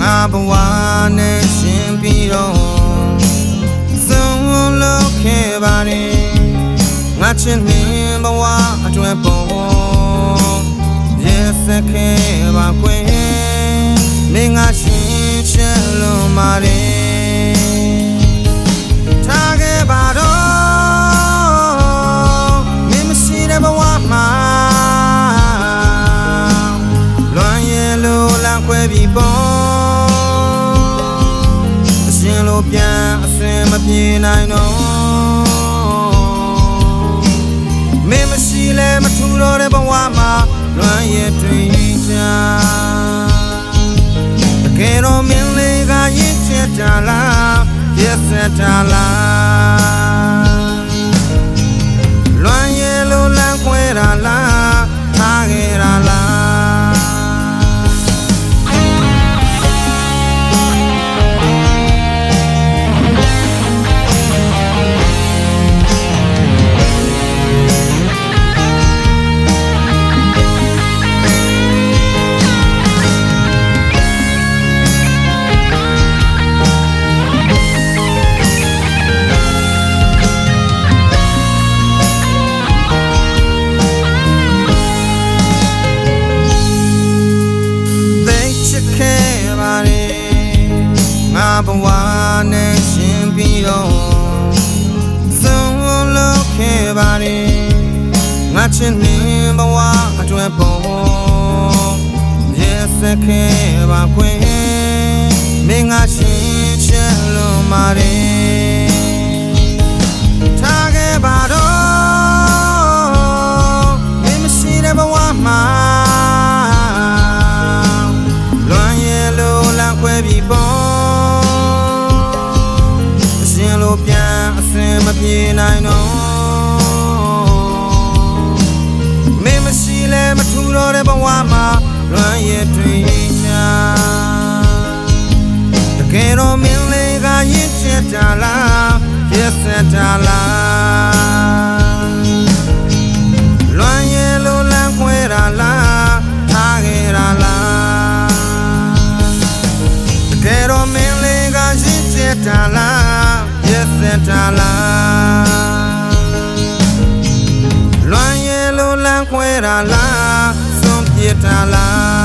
စ်ခဲ့ပါတယ်ငါဘဝနဲ့ရှင်ပြီးတော့ဆုံးလို့ခဲ့ပါတယ်ငါချစ်နေဘဝအတွက်ပေါ်ရက်စက်ခဲ့ပါကွယ်မင်းငါရှင်ချက်လုံးပါတယ် ပြေနိုင်တော့မင်းမရှိလဲမထူတော့တဲ့ဘဝမှာလွမ်းရဲ့တွေ့ချာတကယ်တော့မင်းလေးကရင်ချစ်တာလားရက်စက်တာလား ပါတယ်ငါဘဝနဲ့ရှင်ပြီးတော့ဆုံးလို့ခဲ့ပါတယ်ငါချစ်နေဘဝအတွက်ပေါ်ရက်စက်ခဲ့ပါခွင့်မင်းငါရှင်ချက်လုံးပါတယ် လွမ်းရဲ့လိုလမ်းခွဲတာလားဆုံးပြစ်တာလား